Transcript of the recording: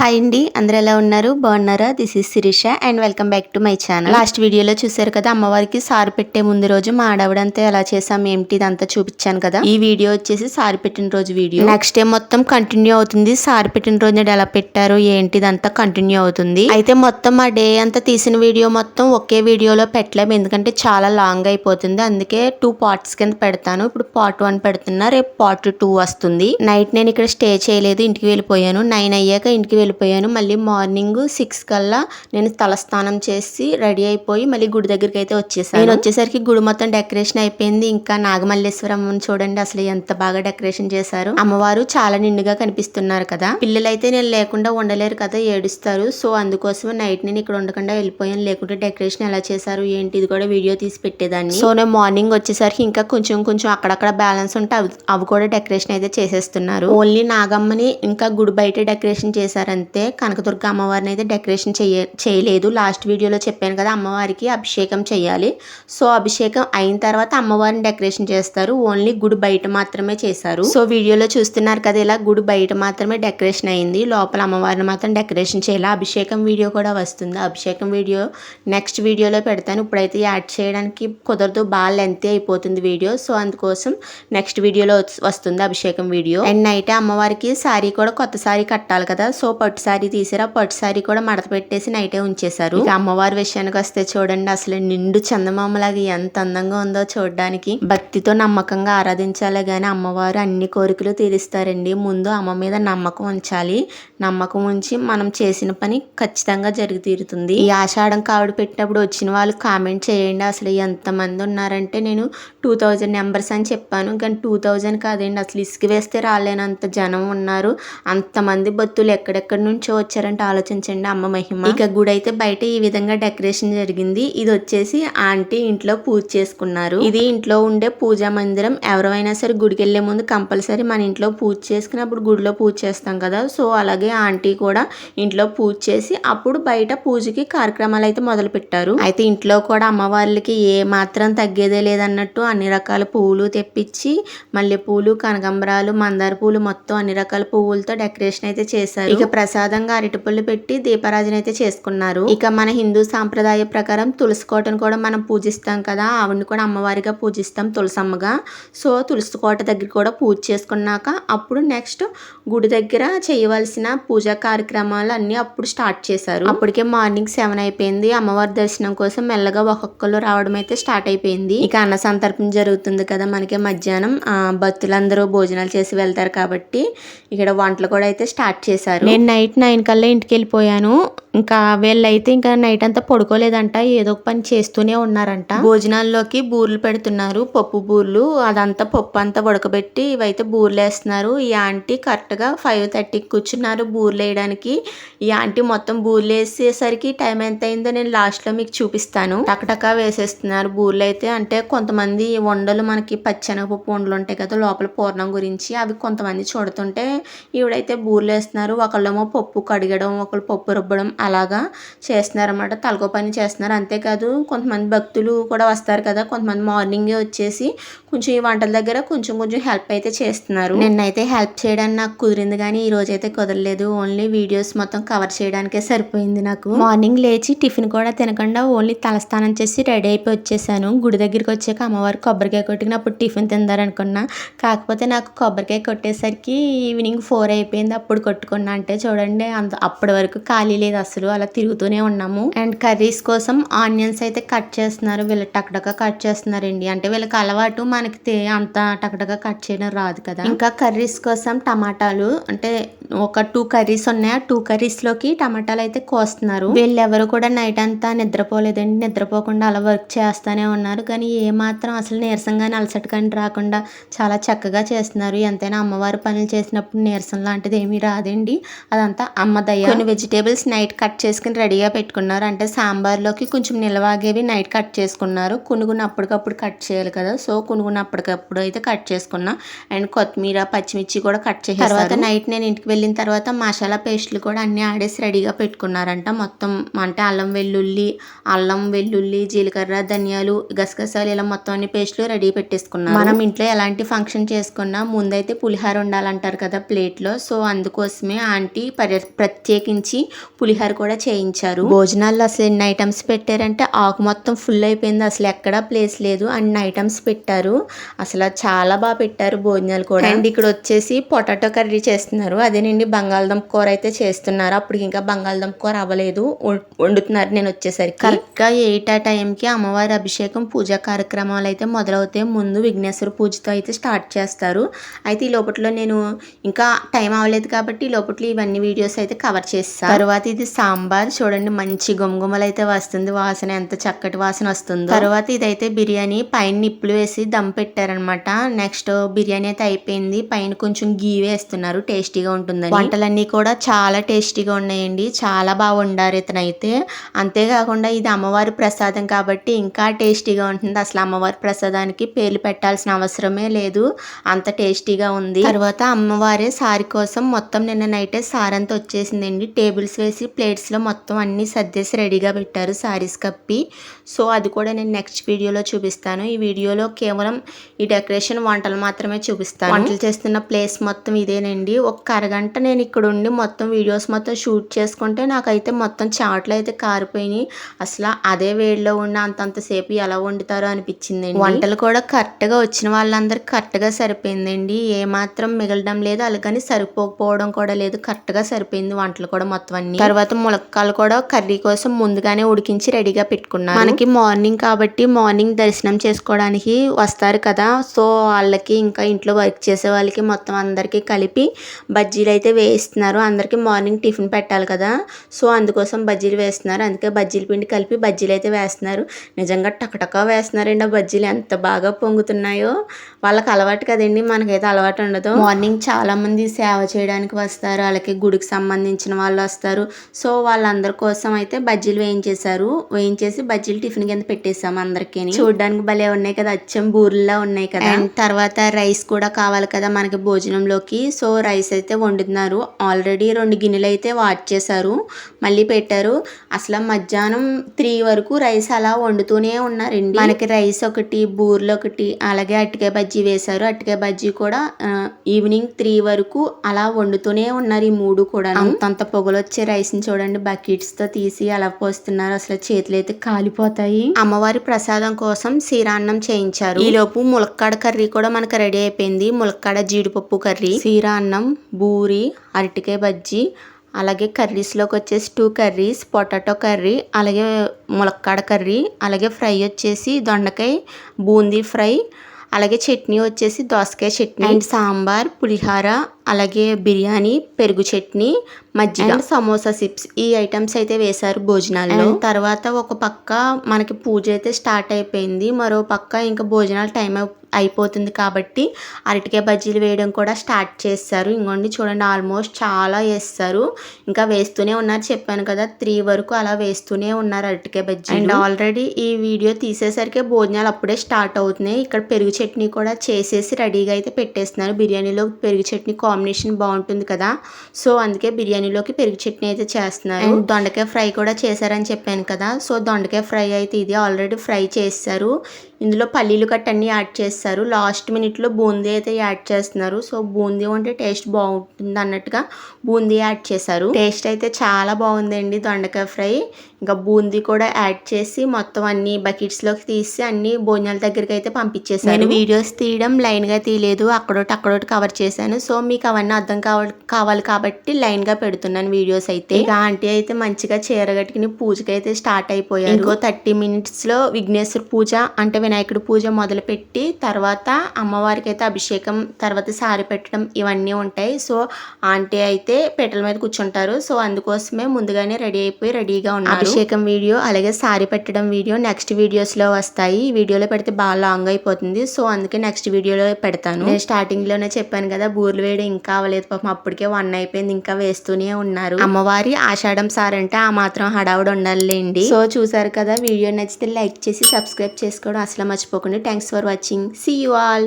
Hi అండి. అందరు ఎలా ఉన్నారు? బాగున్నారా? This is Sirisha and welcome back to my channel last వీడియోలో చూసారు కదా అమ్మవారికి సారి పెట్టే ముందు రోజు మా ఆడవిడంతా ఎలా చేసాం ఏంటి ఇదంతా చూపించాను కదా. ఈ వీడియో వచ్చేసి సారి పెట్టిన రోజు వీడియో నెక్స్ట్ డే మొత్తం కంటిన్యూ అవుతుంది. సారి పెట్టిన రోజు ఎలా పెట్టారు ఏంటి ఇదంతా కంటిన్యూ అవుతుంది. అయితే మొత్తం ఆ డే అంతా తీసిన వీడియో మొత్తం ఒకే వీడియోలో పెట్టలేము. ఎందుకంటే చాలా లాంగ్ అయిపోతుంది. అందుకే టూ పార్ట్స్ కింద పెడతాను. ఇప్పుడు పార్ట్ వన్ పెడుతున్నా రేపు పార్ట్ టూ వస్తుంది. నైట్ నేను ఇక్కడ స్టే చేయలేదు ఇంటికి వెళ్ళిపోయాను. నైన్ అయ్యాక ఇంటికి వెళ్ళిపోయాను. మళ్ళీ మార్నింగ్ సిక్స్ కల్లా నేను తలస్నానం చేసి రెడీ అయిపోయి మళ్ళీ గుడి దగ్గరికి అయితే వచ్చేసాను. నేను వచ్చేసరికి గుడి మొత్తం డెకరేషన్ అయిపోయింది. ఇంకా నాగమల్లేశ్వరం చూడండి అసలు ఎంత బాగా డెకరేషన్ చేశారు. అమ్మవారు చాలా నిండుగా కనిపిస్తున్నారు కదా. పిల్లలైతే నేను లేకుండా ఉండలేరు కదా ఏడుస్తారు. సో అందుకోసం నైట్ నేను ఇక్కడ ఉండకుండా వెళ్ళిపోయాను. లేకుంటే డెకరేషన్ ఎలా చేశారు ఏంటి ఇది కూడా వీడియో తీసి పెట్టేదాన్ని. సో నేను మార్నింగ్ వచ్చేసరికి ఇంకా కొంచెం కొంచెం అక్కడక్కడ బ్యాలెన్స్ ఉంటే అవి అవి కూడా డెకరేషన్ అయితే చేసేస్తున్నారు. ఓన్లీ నాగమ్మని ఇంకా గుడి బయట డెకరేషన్ అంతే. కనకదుర్గ అమ్మవారిని అయితే డెకరేషన్ చేయ చేయలేదు. లాస్ట్ వీడియోలో చెప్పాను కదా అమ్మవారికి అభిషేకం చేయాలి. సో అభిషేకం అయిన తర్వాత అమ్మవారిని డెకరేషన్ చేస్తారు. ఓన్లీ గుడి బయట మాత్రమే చేశారు. సో వీడియోలో చూస్తున్నారు కదా ఇలా గుడి బయట మాత్రమే డెకరేషన్ అయింది. లోపల అమ్మవారిని మాత్రం డెకరేషన్ చేయాలి. అభిషేకం వీడియో కూడా వస్తుంది. అభిషేకం వీడియో నెక్స్ట్ వీడియోలో పెడతాను. ఇప్పుడైతే యాడ్ చేయడానికి కుదరదు. బాగా లెంత్ అయిపోతుంది వీడియో. సో అందుకోసం నెక్స్ట్ వీడియోలో వస్తుంది అభిషేకం వీడియో. అండ్ నైట్ అమ్మవారికి శారీ కూడా కొత్త శారీ కట్టాలి కదా. సో పట్టు శారీ తీసారు. ఆ పట్టు శారీ కూడా మడత పెట్టేసి నైటే ఉంచేశారు. ఇక అమ్మవారి విషయానికి వస్తే చూడండి అసలు నిండు చందమామలాగా ఎంత అందంగా ఉందో చూడడానికి. భక్తితో నమ్మకంగా ఆరాధించాలి గాని అమ్మవారు అన్ని కోరికలు తీరుస్తారండి. ముందు అమ్మ మీద నమ్మకం ఉంచాలి. నమ్మకం ఉంచి మనం చేసిన పని ఖచ్చితంగా జరిగి తీరుతుంది. ఈ ఆషాఢం కావిడ పెట్టినప్పుడు వచ్చిన వాళ్ళు కామెంట్ చేయండి. అసలు ఎంతమంది ఉన్నారంటే నేను టూ థౌజండ్ నెంబర్స్ అని చెప్పాను. కానీ టూ థౌజండ్ కాదండి అసలు ఇసుక వేస్తే రాలేనంత జనం ఉన్నారు. అంతమంది భక్తులు ఎక్కడెక్కడ నుంచో వచ్చారంటే ఆలోచించండి అమ్మ మహిమ. ఇక గుడి అయితే బయట ఈ విధంగా డెకరేషన్ జరిగింది. ఇది వచ్చేసి ఆంటీ ఇంట్లో పూజ చేసుకున్నారు. ఇది ఇంట్లో ఉండే పూజా మందిరం. ఎవరైనా సరే గుడికి వెళ్ళే ముందు కంపల్సరీ మన ఇంట్లో పూజ చేసుకుని అప్పుడు గుడిలో పూజ చేస్తాం కదా. సో అలాగే ఆంటీ కూడా ఇంట్లో పూజ చేసి అప్పుడు బయట పూజకి కార్యక్రమాలు అయితే మొదలు పెట్టారు. అయితే ఇంట్లో కూడా అమ్మవార్లకి ఏ మాత్రం తగ్గేదే లేదన్నట్టు అన్ని రకాల పువ్వులు తెప్పించి మల్లె పూలు కనకంబరాలు మందార పూలు మొత్తం అన్ని రకాల పువ్వులతో డెకరేషన్ అయితే చేశారు. ఇక ప్రసాదంగా అరటిపళ్ళు పెట్టి దీపారాజన అయితే చేసుకున్నారు. ఇక మన హిందూ సాంప్రదాయ ప్రకారం తులసి కోటను కూడా మనం పూజిస్తాం కదా. ఆవిడని కూడా అమ్మవారిగా పూజిస్తాం తులసమ్మగా. సో తులసి కోట దగ్గర కూడా పూజ చేసుకున్నాక అప్పుడు నెక్స్ట్ గుడి దగ్గర చేయవలసిన పూజా కార్యక్రమాలు అన్ని అప్పుడు స్టార్ట్ చేశారు. అప్పటికే మార్నింగ్ సెవెన్ అయిపోయింది. అమ్మవారి దర్శనం కోసం మెల్లగా ఒక్కొక్కరు రావడం అయితే స్టార్ట్ అయిపోయింది. ఇక అన్న సంతర్పణ జరుగుతుంది కదా మనకి మధ్యాహ్నం. ఆ, భక్తులందరూ భోజనాలు చేసి వెళ్తారు కాబట్టి ఇక్కడ వంటలు కూడా అయితే స్టార్ట్ చేశారు. నేను నైట్ నైన్ కల్లా ఇంటికి వెళ్ళిపోయాను ఇంకా వీళ్ళైతే ఇంకా నైట్ అంతా పడుకోలేదంట. ఏదో ఒక పని చేస్తూనే ఉన్నారంట. భోజనాల్లోకి బూర్లు పెడుతున్నారు. పప్పు బూర్లు అదంతా పప్పు అంతా ఉడకబెట్టి ఇవైతే బూర్లు వేస్తున్నారు. ఈ ఆంటీ కరెక్ట్గా ఫైవ్ థర్టీకి కూర్చున్నారు బూర్లు వేయడానికి. ఈ ఆంటీ మొత్తం బూర్లు వేసేసరికి టైం ఎంత అయిందో నేను లాస్ట్లో మీకు చూపిస్తాను. టకటకా వేసేస్తున్నారు బూర్లు అయితే. అంటే కొంతమంది వండలు మనకి పచ్చెనగపప్పు వండలు ఉంటాయి కదా లోపల పూర్ణం గురించి అవి కొంతమంది చూడుతుంటే ఈవిడైతే బూర్లు వేస్తున్నారు. ఒకళ్ళేమో పప్పు కడిగడం ఒకళ్ళు పప్పు రుబ్బడం అలాగా చేస్తున్నారన్నమాట. తలకో పని చేస్తున్నారు. అంతేకాదు కొంతమంది భక్తులు కూడా వస్తారు కదా. కొంతమంది మార్నింగే వచ్చేసి కొంచెం ఈ వంటల దగ్గర కొంచెం కొంచెం హెల్ప్ అయితే చేస్తున్నారు. నిన్నైతే హెల్ప్ చేయడానికి నాకు కుదిరింది కానీ ఈ రోజు అయితే కుదరలేదు. ఓన్లీ వీడియోస్ మొత్తం కవర్ చేయడానికే సరిపోయింది నాకు. మార్నింగ్ లేచి టిఫిన్ కూడా తినకుండా ఓన్లీ తలస్నానం చేసి రెడీ అయిపోయి వచ్చేసాను. గుడి దగ్గరికి వచ్చాక అమ్మవారు కొబ్బరికాయ కొట్టుకుని అప్పుడు టిఫిన్ తిందారనుకున్నా కాకపోతే నాకు కొబ్బరికాయ కొట్టేసరికి ఈవినింగ్ ఫోర్ అయిపోయింది. అప్పుడు కొట్టుకున్నా అంటే చూడండి అంత అప్పటి వరకు ఖాళీ లేదు అసలు అలా తిరుగుతూనే ఉన్నాము. అండ్ కర్రీస్ కోసం ఆనియన్స్ అయితే కట్ చేస్తున్నారు. వీళ్ళు టక్టక కట్ చేస్తున్నారండి. అంటే వీళ్ళకి అలవాటు మనకి అంత టక్టక కట్ చేయడం రాదు కదా. ఇంకా కర్రీస్ కోసం టమాటాలు అంటే ఒక టూ కర్రీస్ ఉన్నాయి. ఆ టూ కర్రీస్లోకి టమాటాలు అయితే కోస్తున్నారు. వీళ్ళు ఎవరు కూడా నైట్ అంతా నిద్రపోలేదండి. నిద్రపోకుండా అలా వర్క్ చేస్తానే ఉన్నారు. కానీ ఏ మాత్రం అసలు కానీ అలసట కానీ రాకుండా చాలా చక్కగా చేస్తున్నారు. ఎంతైనా అమ్మవారి పనులు చేసినప్పుడు నీరసం లాంటిది ఏమీ రాదండి. అదంతా అమ్మ దయ. కొన్ని వెజిటేబుల్స్ నైట్ కట్ చేసుకుని రెడీగా పెట్టుకున్నారు. అంటే సాంబార్లోకి కొంచెం నిలవాగేవి నైట్ కట్ చేసుకున్నారు. కునుగున అప్పటికప్పుడు కట్ చేయాలి కదా. సో కునుగున అప్పటికప్పుడు అయితే కట్ చేసుకున్నా. అండ్ కొత్తిమీర పచ్చిమిర్చి కూడా కట్ చేసి తర్వాత నైట్ నేను ఇంటికి వెళ్ళిన తర్వాత మసాలా పేస్ట్లు కూడా అన్ని ఆడేసి రెడీగా పెట్టుకున్నారంట. మొత్తం అంటే అల్లం వెల్లుల్లి అల్లం వెల్లుల్లి జీలకర్ర ధనియాలు గసగసాలు ఇలా మొత్తం అన్ని పేస్ట్లు రెడీ పెట్టేసుకున్నాం మనం ఇంట్లో ఎలాంటి ఫంక్షన్ చేసుకున్నా ముందైతే పులిహోర ఉండాలంటారు కదా ప్లేట్లో. సో అందుకోసమే ఆంటీ పరి ప్రత్యేకించి పులిహోర కూడా చేయించారు. భోజనాల్లో అసలు ఎన్ని ఐటమ్స్ పెట్టారంటే ఆకు మొత్తం ఫుల్ అయిపోయింది. అసలు ఎక్కడా ప్లేస్ లేదు. అన్ని ఐటమ్స్ పెట్టారు. అసలు చాలా బాగా పెట్టారు భోజనాలు కూడా. అండ్ ఇక్కడ వచ్చేసి పొటాటో కర్రీ చేస్తున్నారు. అదేనండి బంగాళదుంప కూర అయితే చేస్తున్నారు. అప్పుడు ఇంకా బంగాళదుంప కూర అవ్వలేదు. వండుతున్నారు నేను వచ్చేసరికి. కరెక్ట్గా ఎయిట్ ఆ టైంకి అమ్మవారి అభిషేకం పూజా కార్యక్రమాలు అయితే మొదలవుతాయి. ముందు విఘ్నేశ్వర పూజతో అయితే స్టార్ట్ చేస్తారు. అయితే ఈ లోపట్లో నేను ఇంకా టైం అవ్వలేదు కాబట్టి ఈ లోపట్లో ఇవన్నీ వీడియోస్ అయితే కవర్ చేస్తాను తర్వాత ఇది సాంబార్ చూడండి మంచి గుమగుమలు అయితే వస్తుంది వాసన ఎంత చక్కటి వాసన వస్తుందో. తర్వాత ఇదైతే బిర్యానీ పైన నిప్పులు వేసి దమ్ పెట్టారనమాట. నెక్స్ట్ బిర్యానీ అయితే అయిపోయింది. పైన కొంచెం గీ వేస్తున్నారు టేస్టీగా ఉంటుందని. వంటలన్నీ కూడా చాలా టేస్టీగా ఉన్నాయండి. చాలా బాగా వండారు ఇతనైతే. అంతేకాకుండా ఇది అమ్మవారి ప్రసాదం కాబట్టి ఇంకా టేస్టీగా ఉంటుంది. అసలు అమ్మవారి ప్రసాదానికి పేర్లు పెట్టాల్సిన అవసరమే లేదు. అంత టేస్టీగా ఉంది. తర్వాత అమ్మవారే సారి కోసం మొత్తం నిన్న నైటే సారంతా వచ్చేసిందండి. టేబుల్స్ వేసి ప్లేట్స్ లో మొత్తం అన్ని సర్దేసి రెడీగా పెట్టారు సారీస్ కప్పి. సో అది కూడా నేను నెక్స్ట్ వీడియోలో చూపిస్తాను. ఈ వీడియోలో కేవలం ఈ డెకరేషన్ వంటలు మాత్రమే చూపిస్తాను. వంటలు చేస్తున్న ప్లేస్ మొత్తం ఇదేనండి. ఒక అరగంట నేను ఇక్కడ ఉండి మొత్తం వీడియోస్ మొత్తం షూట్ చేసుకుంటే నాకైతే మొత్తం చాట్లు అయితే కారిపోయినాయి. అసలు అదే వేడిలో ఉన్న అంతంతసేపు ఎలా వండుతారో అనిపించింది వంటలు కూడా కరెక్ట్గా వచ్చిన వాళ్ళందరికి కరెక్ట్గా సరిపోయిందండి. ఏ మాత్రం మిగలడం లేదు. అలాగని సరిపోకపోవడం కూడా లేదు. కరెక్ట్గా సరిపోయింది వంటలు కూడా మొత్తం అన్ని. తర్వాత ములక్కాలు కూడా కర్రీ కోసం ముందుగానే ఉడికించి రెడీగా పెట్టుకున్నాను మనకి మార్నింగ్ కాబట్టి మార్నింగ్ దర్శనం చేసుకోవడానికి వస్తారు కదా. సో వాళ్ళకి ఇంకా ఇంట్లో వర్క్ చేసే వాళ్ళకి మొత్తం అందరికీ కలిపి బజ్జీలు అయితే వేయిస్తున్నారు. అందరికీ మార్నింగ్ టిఫిన్ పెట్టాలి కదా. సో అందుకోసం బజ్జీలు వేస్తున్నారు. అందుకే బజ్జీల పిండి కలిపి బజ్జీలు అయితే వేస్తున్నారు. నిజంగా టకటకా వేస్తున్నారండి ఆ బజ్జీలు. ఎంత బాగా పొంగుతున్నాయో. వాళ్ళకి అలవాటు కదండి. మనకైతే అలవాటు ఉండదు. మార్నింగ్ చాలా మంది సేవ చేయడానికి వస్తారు. అలాగే గుడికి సంబంధించిన వాళ్ళు వస్తారు. సో వాళ్ళందరి కోసం అయితే బజ్జీలు వేయించేశారు. వేయించేసి బజ్జీలు టిఫిన్ కింద పెట్టేసాం అందరికీ చూడడానికి భలే ఉన్నాయి కదా అచ్చం బూరెల్లా ఉన్నాయి కదా. అండ్ తర్వాత రైస్ కూడా కావాలి కదా మనకి భోజనంలోకి. సో రైస్ అయితే వండుతున్నారు. ఆల్రెడీ రెండు గిన్నెలు అయితే వాట్ చేశారు. మళ్ళీ పెట్టారు. అసలు మధ్యాహ్నం త్రీ వరకు రైస్ అలా వండుతూనే ఉన్నారండి. మనకి రైస్ ఒకటి బూరెలు ఒకటి అలాగే అట్టికాయ బజ్జీ వేశారు. అట్టికాయ బజ్జీ కూడా ఈవినింగ్ త్రీ వరకు అలా వండుతూనే ఉన్నారు ఈ మూడు కూడా అంతంత పొగలు వచ్చే రైస్ని చూడండి బకెట్స్తో తీసి అలా పోస్తున్నారు. అసలు చేతులు అయితే కాలిపోతాయి. అమ్మవారి ప్రసాదం కోసం సీరాన్నం చేయించారు. ఈ లోపు ములక్కాడ కర్రీ కూడా మనకు రెడీ అయిపోయింది. ములక్కాడ జీడిపప్పు కర్రీ సీరాన్నం బూరి అరటికాయ బజ్జీ అలాగే కర్రీస్లోకి వచ్చేసి టూ కర్రీస్ పొటాటో కర్రీ అలాగే ములక్కాడ కర్రీ అలాగే ఫ్రై వచ్చేసి దొండకాయ బూందీ ఫ్రై అలాగే చట్నీ వచ్చేసి దోసకాయ చట్నీ అండ్ సాంబార్ పులిహార అలాగే బిర్యానీ పెరుగు చట్నీ మజ్జిగ సమోసా సిప్స్ ఈ ఐటమ్స్ అయితే వేశారు భోజనాల్లో. తర్వాత ఒక పక్క మనకి పూజ అయితే స్టార్ట్ అయిపోయింది. మరో పక్క ఇంకా భోజనాలు టైం అయిపోతుంది కాబట్టి అరటికాయ బజ్జీలు వేయడం కూడా స్టార్ట్ చేస్తారు ఇంకోండి చూడండి ఆల్మోస్ట్ చాలా వేస్తారు. ఇంకా వేస్తూనే ఉన్నారు. చెప్పాను కదా త్రీ వరకు అలా వేస్తూనే ఉన్నారు అరటికాయ బజ్జీ అండ్ ఆల్రెడీ ఈ వీడియో తీసేసరికి భోజనాలు అప్పుడే స్టార్ట్ అవుతున్నాయి. ఇక్కడ పెరుగు చట్నీ కూడా చేసేసి రెడీగా అయితే పెట్టేస్తున్నారు. బిర్యానీలో పెరుగు చట్నీ కాంబినేషన్ బాగుంటుంది కదా. సో అందుకే బిర్యానీలోకి పెరుగు చట్నీ అయితే చేస్తున్నారు. And దొండకాయ ఫ్రై కూడా చేశారని చెప్పాను కదా. సో దొండకాయ ఫ్రై అయితే ఇది ఆల్రెడీ ఫ్రై చేస్తారు ఇందులో పల్లీలు కట్ట అన్ని యాడ్ చేస్తారు. లాస్ట్ మినిట్లో బూందీ అయితే యాడ్ చేస్తున్నారు. సో బూందీ ఉంటే టేస్ట్ బాగుంటుంది అన్నట్టుగా బూందీ యాడ్ చేశారు. టేస్ట్ అయితే చాలా బాగుందండి దొండకాయ ఫ్రై. ఇంకా బూందీ కూడా యాడ్ చేసి మొత్తం అన్ని బకెట్స్లోకి తీసి అన్ని భోజనాల దగ్గరికి అయితే పంపించేసాను నేను వీడియోస్ తీయడం లైన్గా తీయలేదు. అక్కడోటి అక్కడోటి కవర్ చేశాను. సో మీకు అవన్నీ అర్థం కావాలి కావాలి కాబట్టి లైన్గా పెడుతున్నాను వీడియోస్ అయితే. ఇక ఆంటీ అయితే మంచిగా చీర కట్టుకుని పూజకి అయితే స్టార్ట్ అయిపోయారు. ఇంకో థర్టీ మినిట్స్లో విఘ్నేశ్వర పూజ అంటే వినాయకుడి పూజ మొదలుపెట్టి తర్వాత అమ్మవారికి అయితే అభిషేకం తర్వాత సారి పెట్టడం ఇవన్నీ ఉంటాయి. సో ఆంటీ అయితే పీటల మీద కూర్చుంటారు. సో అందుకోసమే ముందుగానే రెడీ అయిపోయి రెడీగా ఉన్నారు. అభిషేకం వీడియో అలాగే సారీ పెట్టడం వీడియో నెక్స్ట్ వీడియోస్లో వస్తాయి. ఈ వీడియోలో పెడితే బాగా లాంగ్ అయిపోతుంది. సో అందుకే నెక్స్ట్ వీడియోలో పెడతాను. నేను స్టార్టింగ్లోనే చెప్పాను కదా బూర్లు వేయడం ఇంకా అవ్వలేదు. పాపం అప్పటికే వన్ అయిపోయింది. ఇంకా వేస్తూనే ఉన్నారు. అమ్మవారి ఆషాఢం సార్ అంటే ఆ మాత్రం హడావుడు ఉండాలండి సో చూసారు కదా వీడియో నచ్చితే లైక్ చేసి సబ్స్క్రైబ్ చేసుకోవడం అసలు మర్చిపోకండి. Thanks for watching see you all